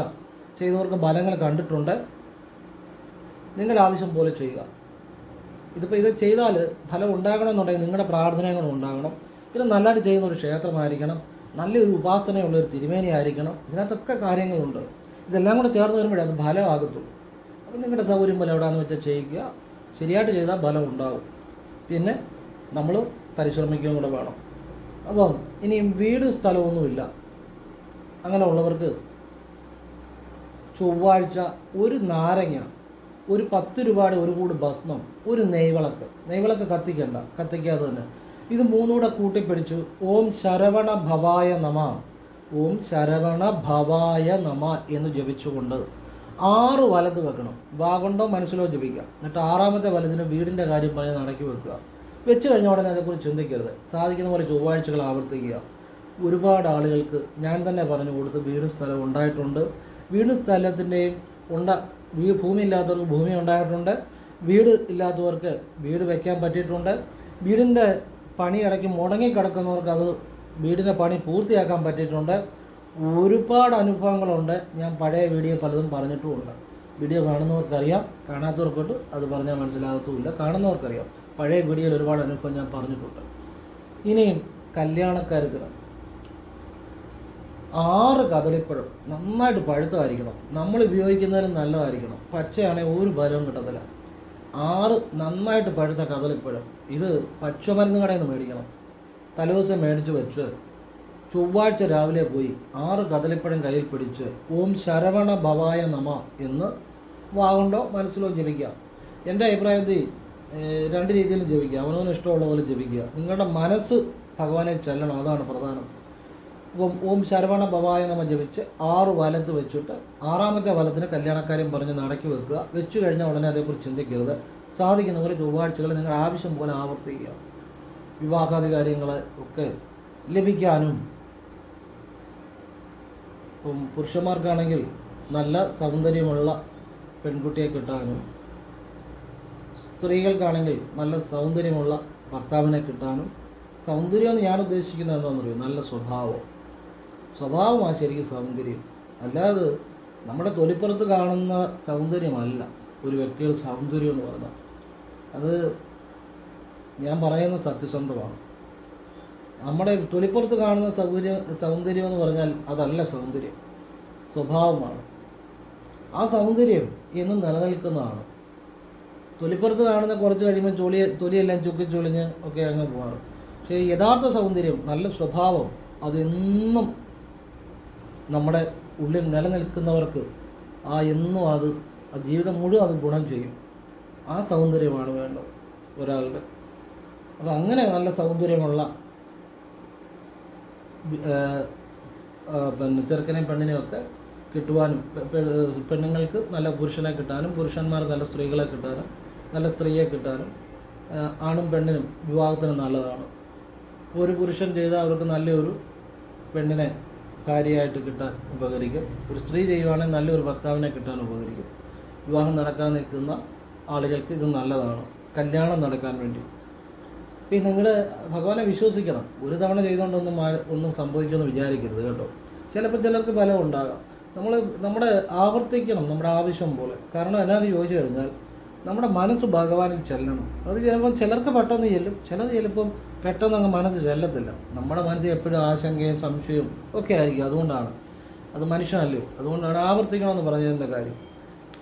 ചെയ്തവർക്ക് ഫലങ്ങൾ കണ്ടിട്ടുണ്ട്. നിങ്ങളുടെ ആവശ്യം പോലെ ചെയ്യുക. ഇതിപ്പോൾ ഇത് ചെയ്താൽ ഫലം ഉണ്ടാകണമെന്നുണ്ടെങ്കിൽ നിങ്ങളുടെ പ്രാർത്ഥനകൾ ഉണ്ടാകണം. പിന്നെ നല്ലതായിട്ട് ചെയ്യുന്ന ഒരു ക്ഷേത്രമായിരിക്കണം. നല്ലൊരു ഉപാസനയുള്ള ഒരു തിരുമേനി ആയിരിക്കണം ഇതിനകത്തൊക്കെ കാര്യങ്ങളുണ്ട്. ഇതെല്ലാം കൂടെ ചേർന്ന് വരുമ്പോഴേ അത് ഫലമാകത്തുള്ളൂ. അപ്പം നിങ്ങളുടെ സൗകര്യം പോലെ എവിടെയാണെന്ന് വെച്ചാൽ ചെയ്യുക. ശരിയായിട്ട് ചെയ്താൽ ഫലം ഉണ്ടാകും പിന്നെ നമ്മൾ പരിശ്രമിക്കുകയും കൂടെ വേണം. അപ്പം ഇനിയും വീട് സ്ഥലമൊന്നുമില്ല. അങ്ങനെ ഉള്ളവർക്ക് ചൊവ്വാഴ്ച ഒരു നാരങ്ങ ഒരു പത്ത് രൂപയുടെ ഒരു കൂട് ഭസ്മം ഒരു നെയ്വിളക്ക്. നെയ്വിളക്ക് കത്തിക്കണ്ട കത്തിക്കാതെ തന്നെ. ഇത് മൂന്നൂടെ കൂട്ടിപ്പിടിച്ചു. ഓം ശരവണ ഭവായ നമ. ഓം ശരവണ ഭവായ നമ എന്ന് ജപിച്ചുകൊണ്ട് ആറ് വലത് വെക്കണം. വാഗുണ്ടോ മനസ്സിലോ ജപിക്കുക. എന്നിട്ട് ആറാമത്തെ വലതിന് വീടിന്റെ കാര്യം പറഞ്ഞ് നടക്കി വെക്കുക. വെച്ച് കഴിഞ്ഞ ഉടനെ അതേക്കുറിച്ച് ചിന്തിക്കരുത്. സാധിക്കുന്ന പോലെ ചൊവ്വാഴ്ചകൾ ആവർത്തിക്കുക. ഒരുപാട് ആളുകൾക്ക് ഞാൻ തന്നെ പറഞ്ഞു കൊടുത്ത് വീടും സ്ഥലവും ഉണ്ടായിട്ടുണ്ട്. വീടും സ്ഥലത്തിന്റെയും ഉണ്ട വീ ഭൂമി ഇല്ലാത്തവർക്ക് ഭൂമി ഉണ്ടായിട്ടുണ്ട്. വീട് ഇല്ലാത്തവർക്ക് വീട് വയ്ക്കാൻ പറ്റിയിട്ടുണ്ട്. വീടിന്റെ പണി ഇടയ്ക്ക് മുടങ്ങിക്കിടക്കുന്നവർക്ക് അത് വീടിന്റെ പണി പൂർത്തിയാക്കാൻ പറ്റിയിട്ടുണ്ട്. ഒരുപാട് അനുഭവങ്ങളുണ്ട്. ഞാൻ പഴയ വീഡിയോ പലതും പറഞ്ഞിട്ടുമുണ്ട്. വീഡിയോ കാണുന്നവർക്കറിയാം. കാണാത്തവർക്കൊട്ട് അത് പറഞ്ഞാൽ മനസ്സിലാകത്തുമില്ല. കാണുന്നവർക്കറിയാം. പഴയ വീഡിയോയിൽ ഒരുപാട് അനുഭവം ഞാൻ പറഞ്ഞിട്ടുണ്ട്. ഇനിയും കല്യാണക്കാർക്ക് ആറ് കദളിപ്പഴം നന്നായിട്ട് പഴുത്തതായിരിക്കണം. നമ്മൾ ഉപയോഗിക്കുന്നതിന് നല്ലതായിരിക്കണം. പച്ചയാണെങ്കിൽ ഒരു ഫലവും കിട്ടത്തില്ല. ആറ് നന്നായിട്ട് പഴുത്ത കദളിപ്പഴം. ഇത് പച്ചമരുന്ന് കടയിൽ നിന്ന് മേടിക്കണം. തലേദിവസം മേടിച്ച് വെച്ച് ചൊവ്വാഴ്ച രാവിലെ പോയി ആറ് കദളിപ്പഴം കയ്യിൽ പിടിച്ച് ഓം ശരവണ ഭവായ നമ എന്ന് വാഗുണ്ടോ മനസ്സിലോ ജപിക്കുക എന്റെ അഭിപ്രായത്തിൽ രണ്ട് രീതിയിലും ജപിക്കുക. അവനവന് ഇഷ്ടമുള്ള പോലെ ജപിക്കുക. നിങ്ങളുടെ മനസ്സ് ഭഗവാനെ ചെല്ലണം. അതാണ് പ്രധാനം. അപ്പം ഓം ശരവണ ഭവായ നമ ജപിച്ച് ആറ് വലത്ത് വെച്ചിട്ട് ആറാമത്തെ വലത്തിന് കല്യാണക്കാര്യം പറഞ്ഞ് നടക്കി വെക്കുക. വെച്ചു കഴിഞ്ഞാൽ ഉടനെ അതേക്കുറിച്ച് ചിന്തിക്കരുത്. സാധിക്കുന്ന സാധിക്കുന്നവരെ ചൊവ്വാഴ്ചകൾ നിങ്ങൾ ആവശ്യം പോലെ ആവർത്തിക്കുക. വിവാഹാദി കാര്യങ്ങൾ ഒക്കെ ലഭിക്കാനും ഇപ്പം പുരുഷന്മാർക്കാണെങ്കിൽ നല്ല സൗന്ദര്യമുള്ള പെൺകുട്ടിയെ കിട്ടാനും സ്ത്രീകൾക്കാണെങ്കിൽ നല്ല സൗന്ദര്യമുള്ള ഭർത്താവിനെ കിട്ടാനും സൗന്ദര്യം എന്ന് ഞാൻ ഉദ്ദേശിക്കുന്നത് എന്താണെന്ന് എന്താണെന്നറിയോ നല്ല സ്വഭാവം. സ്വഭാവമാണ് ശരിക്കും സൗന്ദര്യം. അല്ലാതെ നമ്മുടെ തൊലിപ്പുറത്ത് കാണുന്ന സൗന്ദര്യമല്ല. ഒരു വ്യക്തിയുടെ സൗന്ദര്യം എന്ന് പറഞ്ഞാൽ. അത് ഞാൻ പറയുന്ന സത്യസന്ധമാണ്. നമ്മുടെ തൊലിപ്പുറത്ത് കാണുന്ന സൗകര്യം സൗന്ദര്യം എന്ന് പറഞ്ഞാൽ അതല്ല സൗന്ദര്യം. സ്വഭാവമാണ്. ആ സൗന്ദര്യം എന്നും നിലനിൽക്കുന്നതാണ്. തൊലിപ്പുറത്ത് കാണുന്ന കുറച്ച് കഴിയുമ്പോൾ ചൊളി തൊലിയെല്ലാം ചുക്കി ചൊളിഞ്ഞ് ഒക്കെ അങ്ങ് പോകാറ്. പക്ഷേ യഥാർത്ഥ സൗന്ദര്യം നല്ല സ്വഭാവം അതെന്നും നമ്മുടെ ഉള്ളിൽ നിലനിൽക്കുന്നവർക്ക് ആ എന്നും അത് ജീവിതം മുഴുവൻ അത് ഗുണം ചെയ്യും. ആ സൗന്ദര്യമാണ് വേണ്ടത് ഒരാളുടെ. അപ്പം അങ്ങനെ നല്ല സൗന്ദര്യമുള്ള പിന്നെ ചെറുക്കനെയും പെണ്ണിനെയും ഒക്കെ കിട്ടുവാനും പെണ്ണുങ്ങൾക്ക് നല്ല പുരുഷനെ കിട്ടാനും പുരുഷന്മാർക്ക് നല്ല സ്ത്രീകളെ കിട്ടാനും നല്ല സ്ത്രീയെ കിട്ടാനും ആണും പെണ്ണിനും വിവാഹത്തിന് നല്ലതാണ്. ഒരു പുരുഷൻ ചെയ്താൽ അവർക്ക് നല്ലൊരു പെണ്ണിനെ ഭാര്യയായിട്ട് കിട്ടാൻ ഉപകരിക്കും. ഒരു സ്ത്രീ ചെയ്യുവാണെങ്കിൽ നല്ലൊരു ഭർത്താവിനെ കിട്ടാൻ ഉപകരിക്കും. വിവാഹം നടക്കാൻ നിൽക്കുന്ന ആളുകൾക്ക് ഇത് നല്ലതാണ്. കല്യാണം നടക്കാൻ വേണ്ടി. പിന്നെ നിങ്ങൾ ഭഗവാനെ വിശ്വസിക്കണം. ഒരു തവണ ചെയ്തുകൊണ്ടൊന്നും ഒന്നും സംഭവിക്കുമെന്ന് വിചാരിക്കരുത് കേട്ടോ. ചിലപ്പോൾ ചിലർക്ക് ഫലം ഉണ്ടാകാം. നമ്മൾ നമ്മുടെ ആവർത്തിക്കണം നമ്മുടെ ആവശ്യം പോലെ. കാരണം എന്നാന്ന് ചോദിച്ചു കഴിഞ്ഞാൽ നമ്മുടെ മനസ്സ് ഭഗവാനിൽ ചെല്ലണം. അത് ചിലപ്പം ചിലർക്ക് പെട്ടെന്ന് ചെല്ലും. ചിലത് ചിലപ്പം പെട്ടെന്ന് അങ്ങ് മനസ്സ് ചെല്ലത്തില്ല. നമ്മുടെ മനസ്സ് എപ്പോഴും ആശങ്കയും സംശയവും ഒക്കെ ആയിരിക്കും. അതുകൊണ്ടാണ്. അത് മനുഷ്യനല്ലോ? അതുകൊണ്ടാണ് ആവർത്തിക്കണമെന്ന് പറഞ്ഞതിന്റെ കാര്യം.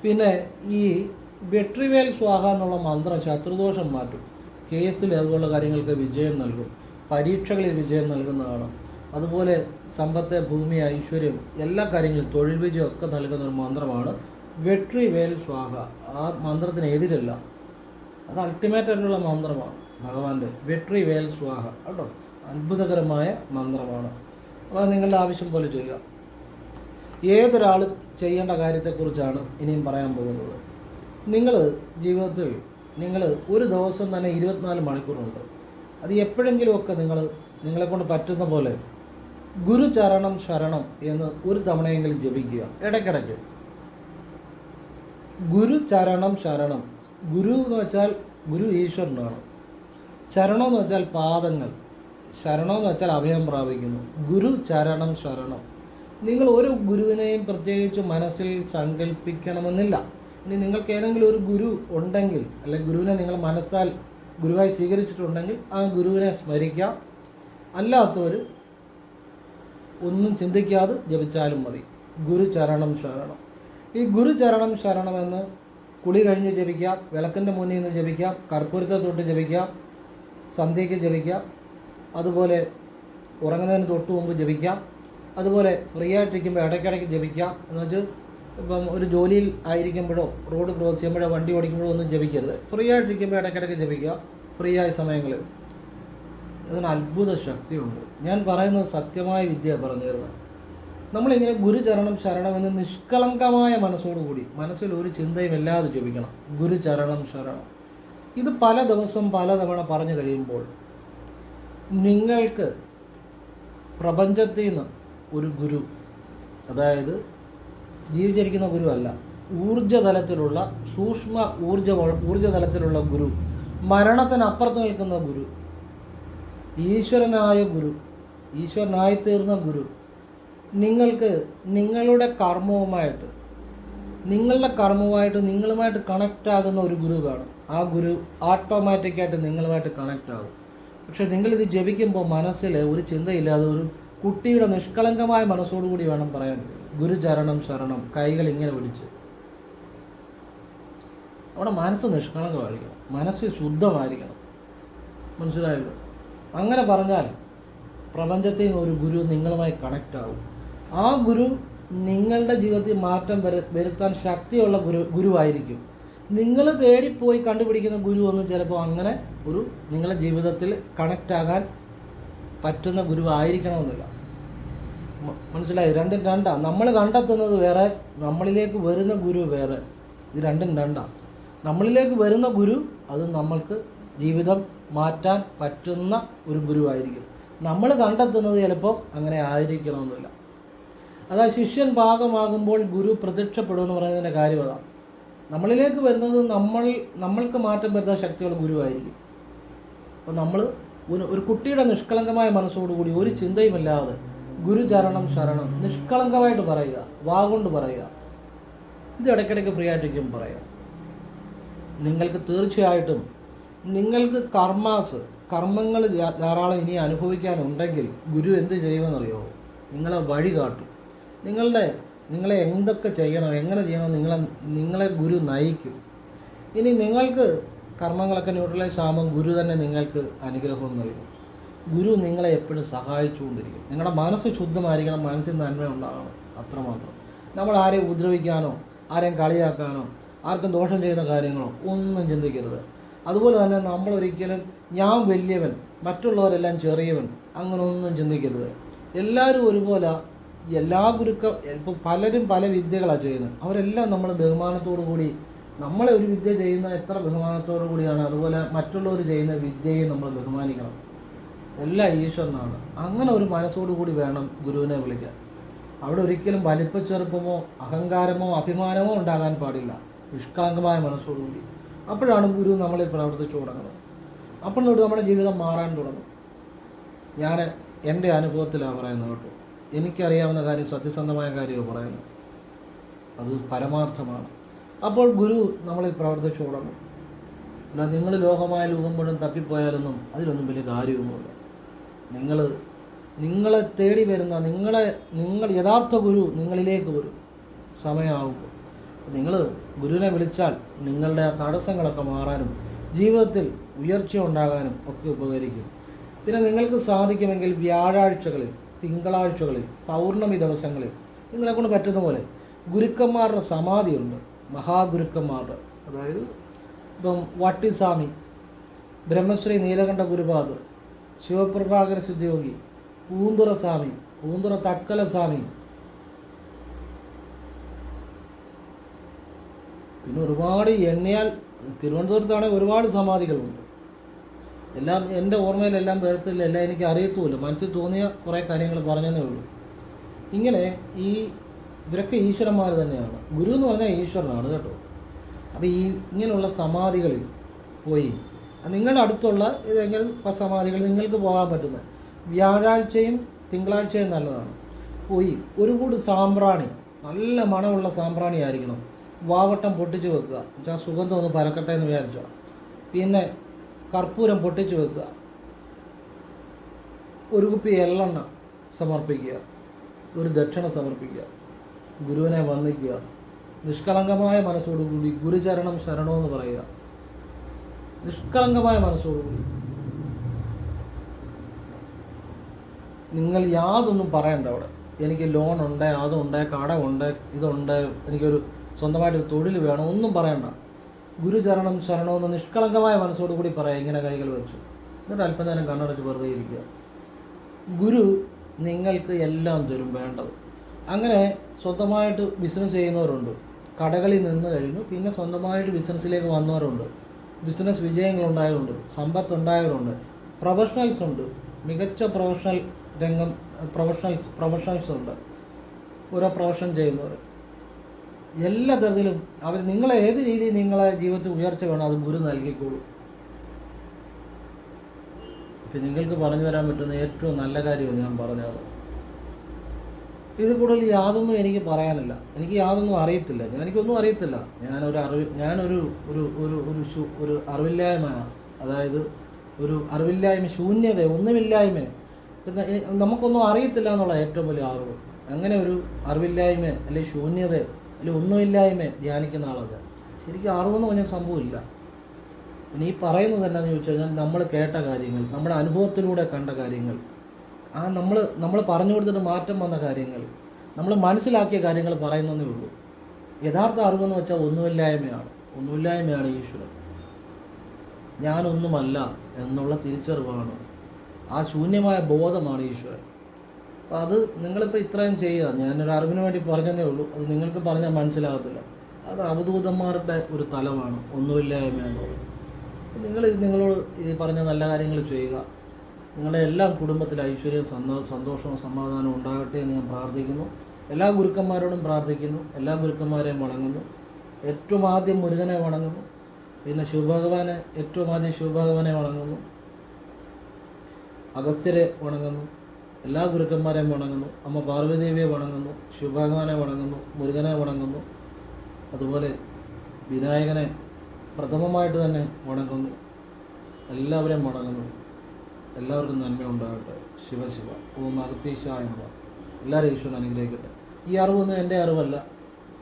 പിന്നെ ഈ വെട്രിവേൽ സ്വാഹ എന്നുള്ള മന്ത്രം ശത്രുദോഷം മാറ്റും. കേസിൽ അതുപോലുള്ള കാര്യങ്ങൾക്ക് വിജയം നൽകും. പരീക്ഷകളിൽ വിജയം നൽകുന്നതാണ്. അതുപോലെ സമ്പത്ത് ഭൂമി ഐശ്വര്യം എല്ലാ കാര്യങ്ങളും തൊഴിൽ വിജയം ഒക്കെ നൽകുന്ന ഒരു മന്ത്രമാണ് വെട്രിവേൽ സ്വാഹ. ആ മന്ത്രത്തിന് എതിരല്ല. അത് അൾട്ടിമേറ്റ് ആയിട്ടുള്ള മന്ത്രമാണ്. ഭഗവാന്റെ വെട്രി വേൽ സ്വാഹ. കേട്ടോ? അത്ഭുതകരമായ മന്ത്രമാണ്. അപ്പോൾ നിങ്ങളുടെ ആവശ്യം പോലെ ചെയ്യുക. ഏതൊരാൾ ചെയ്യേണ്ട കാര്യത്തെക്കുറിച്ചാണ് ഇനിയും പറയാൻ പോകുന്നത്. നിങ്ങൾ ജീവിതത്തിൽ നിങ്ങൾ ഒരു ദിവസം തന്നെ ഇരുപത്തിനാല് മണിക്കൂറുണ്ട്. അത് എപ്പോഴെങ്കിലുമൊക്കെ നിങ്ങൾ നിങ്ങളെക്കൊണ്ട് പറ്റുന്ന പോലെ ഗുരുചരണം ശരണം എന്ന് ഒരു തവണയെങ്കിലും ജപിക്കുക. ഇടയ്ക്കിടയ്ക്ക്. ഗുരുചരണം ശരണം. ഗുരു എന്ന് വെച്ചാൽ ഗുരു ഈശ്വരനാണ്. ചരണം എന്ന് വെച്ചാൽ പാദങ്ങൾ. ശരണം എന്ന് വെച്ചാൽ അഭയം പ്രാപിക്കുന്നു. ഗുരു ചരണം ശരണം. നിങ്ങൾ ഒരു ഗുരുവിനെയും പ്രത്യേകിച്ച് മനസ്സിൽ സങ്കല്പിക്കണമെന്നില്ല ഇനി നിങ്ങൾക്ക് ഏതെങ്കിലും ഒരു ഗുരു ഉണ്ടെങ്കിൽ അല്ലെങ്കിൽ ഗുരുവിനെ നിങ്ങൾ മനസ്സാൽ ഗുരുവായി സ്വീകരിച്ചിട്ടുണ്ടെങ്കിൽ ആ ഗുരുവിനെ സ്മരിക്കാം. അല്ലാത്തവർ ഒന്നും ചിന്തിക്കാതെ ജപിച്ചാലും മതി. ഗുരു ചരണം ശരണം. ഈ ഗുരുചരണം ശരണമെന്ന് കുളി കഴിഞ്ഞ് ജപിക്കാം വിളക്കിന്റെ മുന്നിൽ നിന്ന് ജപിക്കാം കർപ്പൂരത്തെ തൊട്ട് ജപിക്കാം സന്ധ്യയ്ക്ക് ജപിക്കാം അതുപോലെ ഉറങ്ങുന്നതിന് തൊട്ട് മുമ്പ് ജപിക്കാം അതുപോലെ ഫ്രീ ആയിട്ടിരിക്കുമ്പോൾ ഇടയ്ക്കിടയ്ക്ക് ജപിക്കാം എന്ന് വെച്ചാൽ ഇപ്പം ഒരു ജോലിയിൽ ആയിരിക്കുമ്പോഴോ റോഡ് ക്രോസ് ചെയ്യുമ്പോഴോ വണ്ടി ഓടിക്കുമ്പോഴോ ഒന്നും ജപിക്കരുത്. ഫ്രീ ആയിട്ടിരിക്കുമ്പോൾ ഇടയ്ക്കിടയ്ക്ക് ജപിക്കുക ഫ്രീ ആയ സമയങ്ങളിൽ. അതിന് അത്ഭുത ശക്തിയുണ്ട്. ഞാൻ പറയുന്നത് സത്യമായ വിദ്യ പറഞ്ഞു തരുന്നത് നമ്മളിങ്ങനെ ഗുരുചരണം ശരണം എന്ന് നിഷ്കളങ്കമായ മനസ്സോടുകൂടി മനസ്സിൽ ഒരു ചിന്തയും ഇല്ലാതെ ജപിക്കണം. ഗുരുചരണം ശരണം. ഇത് പല ദിവസം പല തവണ പറഞ്ഞു കഴിയുമ്പോൾ നിങ്ങൾക്ക് പ്രപഞ്ചത്തിൽ നിന്ന് ഒരു ഗുരു അതായത് ജീവിച്ചിരിക്കുന്ന ഗുരു അല്ല ഊർജതലത്തിലുള്ള സൂക്ഷ്മ ഊർജ ഊർജതലത്തിലുള്ള ഗുരു മരണത്തിനപ്പുറത്ത് നിൽക്കുന്ന ഗുരു ഈശ്വരനായ ഗുരു ഈശ്വരനായി തീർന്ന ഗുരു നിങ്ങൾക്ക് നിങ്ങളുടെ കർമ്മവുമായിട്ട് നിങ്ങളുടെ കർമ്മവുമായിട്ട് നിങ്ങളുമായിട്ട് കണക്റ്റ് ആകുന്ന ഒരു ഗുരു കാണും ആ ഗുരു ഓട്ടോമാറ്റിക്കായിട്ട് നിങ്ങളുമായിട്ട് കണക്റ്റ് ആകും. പക്ഷെ നിങ്ങളിത് ജപിക്കുമ്പോൾ മനസ്സിൽ ഒരു ചിന്തയില്ലാതെ ഒരു കുട്ടിയുടെ നിഷ്കളങ്കമായ മനസ്സോടുകൂടി വേണം പറയാൻ. ഗുരുചരണം ശരണം കൈകൾ ഇങ്ങനെ പിടിച്ച് അവിടെ മനസ്സ് നിഷ്കളങ്കമായിരിക്കണം. മനസ്സ് ശുദ്ധമായിരിക്കണം. മനസ്സിലായല്ലോ അങ്ങനെ പറഞ്ഞാൽ പ്രപഞ്ചത്തിൽ നിന്ന് ഒരു ഗുരു നിങ്ങളുമായി കണക്റ്റ് ആവും ആ ഗുരു നിങ്ങളുടെ ജീവിതത്തിൽ മാറ്റം വരു വരുത്താൻ ശക്തിയുള്ള ഗുരു ഗുരുവായിരിക്കും. നിങ്ങൾ തേടിപ്പോയി കണ്ടുപിടിക്കുന്ന ഗുരു ഒന്നും ചിലപ്പോൾ അങ്ങനെ ഒരു നിങ്ങളുടെ ജീവിതത്തിൽ കണക്റ്റ് ആകാൻ പറ്റുന്ന ഗുരു ആയിരിക്കണമെന്നില്ല മനസ്സിലായി? രണ്ടും രണ്ടാ. നമ്മൾ കണ്ടെത്തുന്നത് വേറെ നമ്മളിലേക്ക് വരുന്ന ഗുരു വേറെ. ഇത് രണ്ടും രണ്ടാ. നമ്മളിലേക്ക് വരുന്ന ഗുരു അത് നമ്മൾക്ക് ജീവിതം മാറ്റാൻ പറ്റുന്ന ഒരു ഗുരുവായിരിക്കും. നമ്മൾ കണ്ടെത്തുന്നത് ചിലപ്പോൾ അങ്ങനെ ആയിരിക്കണമെന്നില്ല. അതാ ശിഷ്യൻ ഭാഗമാകുമ്പോൾ ഗുരു പ്രത്യക്ഷപ്പെടുമെന്ന് പറയുന്നതിന്റെ കാര്യം അതാണ് നമ്മളിലേക്ക് വരുന്നത് നമ്മൾ നമ്മൾക്ക് മാറ്റം വരുന്ന ശക്തികൾ ഗുരുവായിരിക്കും. അപ്പോൾ നമ്മൾ ഒരു കുട്ടിയുടെ നിഷ്കളങ്കമായ മനസ്സോടുകൂടി ഒരു ചിന്തയുമില്ലാതെ ഗുരുചരണം ശരണം നിഷ്കളങ്കമായിട്ട് പറയുക വാഗൊണ്ട് പറയുക. ഇത് ഇടയ്ക്കിടയ്ക്ക് ഫ്രീ പറയാം. നിങ്ങൾക്ക് തീർച്ചയായിട്ടും നിങ്ങൾക്ക് കർമാസ് കർമ്മങ്ങൾ ധാരാളം ഇനി അനുഭവിക്കാനുണ്ടെങ്കിൽ ഗുരു എന്ത് ചെയ്യുമെന്നറിയോ? നിങ്ങളെ വഴി കാട്ടും. നിങ്ങളുടെ നിങ്ങളെ എന്തൊക്കെ ചെയ്യണം എങ്ങനെ ചെയ്യണം നിങ്ങളെ നിങ്ങളെ ഗുരു നയിക്കും. ഇനി നിങ്ങൾക്ക് കർമ്മങ്ങളൊക്കെ ന്യൂട്രലൈസ് ആകുമ്പോൾ ഗുരു തന്നെ നിങ്ങൾക്ക് അനുഗ്രഹം നൽകും. ഗുരു നിങ്ങളെ എപ്പോഴും സഹായിച്ചുകൊണ്ടിരിക്കും. നിങ്ങളുടെ മനസ്സ് ശുദ്ധമായിരിക്കണം മനസ്സിൽ നന്മ ഉണ്ടാകണം അത്രമാത്രം. നമ്മൾ ആരെയും ഉപദ്രവിക്കാനോ ആരെയും കളിയാക്കാനോ ആർക്കും ദോഷം ചെയ്യുന്ന കാര്യങ്ങളോ ഒന്നും ചിന്തിക്കരുത്. അതുപോലെ തന്നെ നമ്മൾ ഒരിക്കലും ഞാൻ വലിയവൻ മറ്റുള്ളവരെല്ലാം ചെറിയവൻ അങ്ങനെ ഒന്നും ചിന്തിക്കരുത്. എല്ലാവരും ഒരുപോലെ എല്ലാ ഗുരുക്ക ഇപ്പോൾ പലരും പല വിദ്യകളാണ് ചെയ്യുന്നത്. അവരെല്ലാം നമ്മൾ ബഹുമാനത്തോടു കൂടി നമ്മളെ ഒരു വിദ്യ ചെയ്യുന്ന എത്ര ബഹുമാനത്തോടു കൂടിയാണ്. അതുപോലെ മറ്റുള്ളവർ ചെയ്യുന്ന വിദ്യയെ നമ്മൾ ബഹുമാനിക്കണം. എല്ലാം ഈശ്വരനാണ്. അങ്ങനെ ഒരു മനസ്സോടു കൂടി വേണം ഗുരുവിനെ വിളിക്കാൻ. അവിടെ ഒരിക്കലും വലിപ്പച്ചെറുപ്പമോ അഹങ്കാരമോ അഭിമാനമോ ഉണ്ടാകാൻ പാടില്ല. നിഷ്കളങ്കമായ മനസ്സോടുകൂടി അപ്പോഴാണ് ഗുരു നമ്മളെ പ്രവർത്തിച്ചു തുടങ്ങുന്നത്. അപ്പോൾ നമ്മുടെ ജീവിതം മാറാൻ തുടങ്ങും. ഞാൻ എന്റെ അനുഭവത്തിലാണ് പറയുന്നത് കേട്ടോ. എനിക്കറിയാവുന്ന കാര്യം സത്യസന്ധമായ കാര്യമോ പറയുന്നു. അത് പരമാർത്ഥമാണ്. അപ്പോൾ ഗുരു നമ്മളിൽ പ്രവർത്തിച്ചു തുടങ്ങും അല്ല നിങ്ങൾ ലോകമായ ലോകം മുഴുവൻ തപ്പിപ്പോയാലൊന്നും അതിലൊന്നും വലിയ കാര്യമൊന്നുമില്ല. നിങ്ങൾ നിങ്ങളെ തേടി വരുന്ന നിങ്ങളെ നിങ്ങൾ യഥാർത്ഥ ഗുരു നിങ്ങളിലേക്ക് വരും. സമയമാകുമ്പോൾ നിങ്ങൾ ഗുരുവിനെ വിളിച്ചാൽ നിങ്ങളുടെ ആ തടസ്സങ്ങളൊക്കെ മാറാനും ജീവിതത്തിൽ ഉയർച്ച ഉണ്ടാകാനും ഒക്കെ ഉപകരിക്കും. പിന്നെ നിങ്ങൾക്ക് സാധിക്കുമെങ്കിൽ വ്യാഴാഴ്ചകളിൽ തിങ്കളാഴ്ചകളിൽ പൗർണമി ദിവസങ്ങളിൽ നിങ്ങളെ കൊണ്ട് പറ്റുന്ന പോലെ ഗുരുക്കന്മാരുടെ സമാധിയുണ്ട്. മഹാഗുരുക്കന്മാരുടെ അതായത് ഇപ്പം വട്ടിസ്വാമി ബ്രഹ്മശ്രീ നീലകണ്ഠ ഗുരുപാദർ ശിവപ്രഭാകര സിദ്ധിയോഗി പൂന്തുറ സ്വാമി പൂന്തുറ തക്കല സ്വാമി പിന്നെ ഒരുപാട് എണ്ണയാൽ തിരുവനന്തപുരത്താണെങ്കിൽ ഒരുപാട് സമാധികളുണ്ട്. എല്ലാം എന്റെ ഓർമ്മയിലെല്ലാം വരത്തില്ല എല്ലാം എനിക്ക് അറിയത്തുമില്ല. മനസ്സിൽ തോന്നിയ കുറേ കാര്യങ്ങൾ പറഞ്ഞതേ ഉള്ളൂ. ഇങ്ങനെ ഈ ഇവരൊക്കെ ഈശ്വരന്മാർ തന്നെയാണ്. ഗുരു എന്ന് പറഞ്ഞാൽ ഈശ്വരനാണ് കേട്ടോ. അപ്പോൾ ഈ ഇങ്ങനെയുള്ള സമാധികളിൽ പോയി നിങ്ങളുടെ അടുത്തുള്ള ഏതെങ്കിലും സമാധികൾ നിങ്ങൾക്ക് പോകാൻ പറ്റുന്ന വ്യാഴാഴ്ചയും തിങ്കളാഴ്ചയും നല്ലതാണ്. പോയി ഒരു കൂട് സാമ്പ്രാണി നല്ല മണമുള്ള സാമ്പ്രാണി ആയിരിക്കണം. വാവട്ടം പൊട്ടിച്ച് വെക്കുക. എന്നുവെച്ചാൽ സുഗന്ധം ഒന്ന് പരക്കട്ടെ എന്ന് വിചാരിച്ചോ പിന്നെ കർപ്പൂരം പൊട്ടിച്ചു വെക്കുക. ഒരു കുപ്പി എള്ളെണ്ണ സമർപ്പിക്കുക. ഒരു ദക്ഷിണ സമർപ്പിക്കുക. ഗുരുവിനെ വന്ദിക്കുക. നിഷ്കളങ്കമായ മനസ്സോടുകൂടി ഗുരുചരണം ശരണമെന്ന് പറയുക. നിഷ്കളങ്കമായ മനസ്സോടുകൂടി. നിങ്ങൾ യാതൊന്നും പറയണ്ട അവിടെ. എനിക്ക് ലോൺ ഉണ്ട് അതുണ്ട് കടമുണ്ട് ഇതുണ്ട് എനിക്കൊരു സ്വന്തമായിട്ടൊരു തൊഴിൽ വേണം ഒന്നും പറയണ്ട. ഗുരുചരണം ശരണമെന്ന് നിഷ്കളങ്കമായ മനസ്സോടുകൂടി പറയാം. ഇങ്ങനെ കൈകൾ വെച്ചു. എന്നിട്ട് അല്പനേരം കണ്ണടച്ച് വെറുതെ ഇരിക്കുക. ഗുരു നിങ്ങൾക്ക് എല്ലാം തരും വേണ്ടത്. അങ്ങനെ സ്വന്തമായിട്ട് ബിസിനസ് ചെയ്യുന്നവരുണ്ട്. കടകളിൽ നിന്ന് കഴിഞ്ഞു. പിന്നെ സ്വന്തമായിട്ട് ബിസിനസ്സിലേക്ക് വന്നവരുണ്ട്. ബിസിനസ് വിജയങ്ങളുണ്ടായവരുണ്ട്. സമ്പത്ത് ഉണ്ടായവരുണ്ട് പ്രൊഫഷണൽസ് ഉണ്ട്. മികച്ച പ്രൊഫഷണൽ രംഗം പ്രൊഫഷണൽസ് പ്രൊഫഷണൽസ് ഉണ്ട്. ഓരോ പ്രൊഫഷൻ ചെയ്യുന്നവർ എല്ലാ തരത്തിലും അവർ നിങ്ങളെ ഏത് രീതിയിൽ നിങ്ങളെ ജീവിതത്തിൽ ഉയർച്ച വേണം അത് ഗുരു നൽകിക്കോളൂ. ഇപ്പം നിങ്ങൾക്ക് പറഞ്ഞു തരാൻ പറ്റുന്ന ഏറ്റവും നല്ല കാര്യമാണ് ഞാൻ പറഞ്ഞത്. ഇത് കൂടുതൽ യാതൊന്നും എനിക്ക് പറയാനില്ല. എനിക്ക് യാതൊന്നും അറിയത്തില്ല. എനിക്കൊന്നും അറിയത്തില്ല. ഞാനൊരു അറിവ് ഞാനൊരു ഒരു ഒരു ഒരു ശു- ഒരു അറിവില്ലായ്മ അതായത് ഒരു അറിവില്ലായ്മ ശൂന്യത ഒന്നുമില്ലായ്മ. നമുക്കൊന്നും അറിയത്തില്ല എന്നുള്ള ഏറ്റവും വലിയ അറിവ് അങ്ങനെ ഒരു അറിവില്ലായ്മ അല്ലെങ്കിൽ ശൂന്യത അല്ലെങ്കിൽ ഒന്നുമില്ലായ്മ ധ്യാനിക്കുന്ന ആളൊക്കെ. ശരിക്കും അറിവെന്ന് പറഞ്ഞ സംഭവമില്ല. പിന്നെ ഈ പറയുന്നത് എന്താണെന്ന് ചോദിച്ചു കഴിഞ്ഞാൽ നമ്മൾ കേട്ട കാര്യങ്ങൾ നമ്മുടെ അനുഭവത്തിലൂടെ കണ്ട കാര്യങ്ങൾ ആ നമ്മൾ നമ്മൾ പറഞ്ഞു കൊടുത്തിട്ട് മാറ്റം വന്ന കാര്യങ്ങൾ നമ്മൾ മനസ്സിലാക്കിയ കാര്യങ്ങൾ പറയുന്നതേ ഉള്ളൂ. യഥാർത്ഥ അറിവെന്ന് വെച്ചാൽ ഒന്നുമില്ലായ്മയാണ്. ഒന്നുമില്ലായ്മയാണ് ഈശ്വരൻ. ഞാനൊന്നുമല്ല എന്നുള്ള തിരിച്ചറിവാണ്. ആ ശൂന്യമായ ബോധമാണ് ഈശ്വരൻ. അപ്പോൾ അത് നിങ്ങളിപ്പോൾ ഇത്രയും ചെയ്യുക. ഞാനൊരു അറിവിന് വേണ്ടി പറഞ്ഞതേ ഉള്ളൂ. അത് നിങ്ങൾക്ക് പറഞ്ഞാൽ മനസ്സിലാകത്തില്ല. അത് അവധൂതന്മാരുടെ ഒരു തലമാണ് ഒന്നുമില്ലായ്മ അപ്പോൾ നിങ്ങൾ നിങ്ങളോട് ഈ പറഞ്ഞ നല്ല കാര്യങ്ങൾ ചെയ്യുക. നിങ്ങളുടെ എല്ലാ കുടുംബത്തിൽ ഐശ്വര്യവും സന്തോ സന്തോഷവും സമാധാനവും ഉണ്ടാകട്ടെ എന്ന് ഞാൻ പ്രാർത്ഥിക്കുന്നു. എല്ലാ ഗുരുക്കന്മാരോടും പ്രാർത്ഥിക്കുന്നു. എല്ലാ ഗുരുക്കന്മാരെയും വണങ്ങുന്നു. ഏറ്റവും ആദ്യം മുരുകനെ വണങ്ങുന്നു. പിന്നെ ശിവഭഗവാനെ ഏറ്റവും ആദ്യം ശിവഭഗവാനെ വണങ്ങുന്നു. അഗസ്ത്യരെ വണങ്ങുന്നു. എല്ലാ ഗുരുക്കന്മാരെയും വണങ്ങുന്നു. അമ്മ പാർവതീദേവിയെ വണങ്ങുന്നു. ശിവഭഗവാനെ വണങ്ങുന്നു. മുരുകനെ വണങ്ങുന്നു. അതുപോലെ വിനായകനെ പ്രഥമമായിട്ട് തന്നെ വണങ്ങുന്നു. എല്ലാവരെയും വണങ്ങുന്നു. എല്ലാവർക്കും നന്മ ഉണ്ടാകട്ടെ. ശിവശിവ ഓം അഗത്യശായ എല്ലാവരും ഈശ്വരൻ അനുഗ്രഹിക്കട്ടെ. ഈ അറിവൊന്നും എന്റെ അറിവല്ല.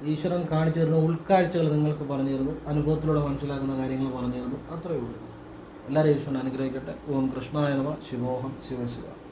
ഈശ്വരൻ കാണിച്ചു തരുന്ന ഉൾക്കാഴ്ചകൾ നിങ്ങൾക്ക് പറഞ്ഞു തരുന്നു അനുഭവത്തിലൂടെ മനസ്സിലാക്കുന്ന കാര്യങ്ങൾ പറഞ്ഞു തരുന്നു അത്രയേ ഉള്ളൂ. എല്ലാവരും ഈശ്വരൻ അനുഗ്രഹിക്കട്ടെ. ഓം കൃഷ്ണായ ശിവോഹം. ശിവശിവ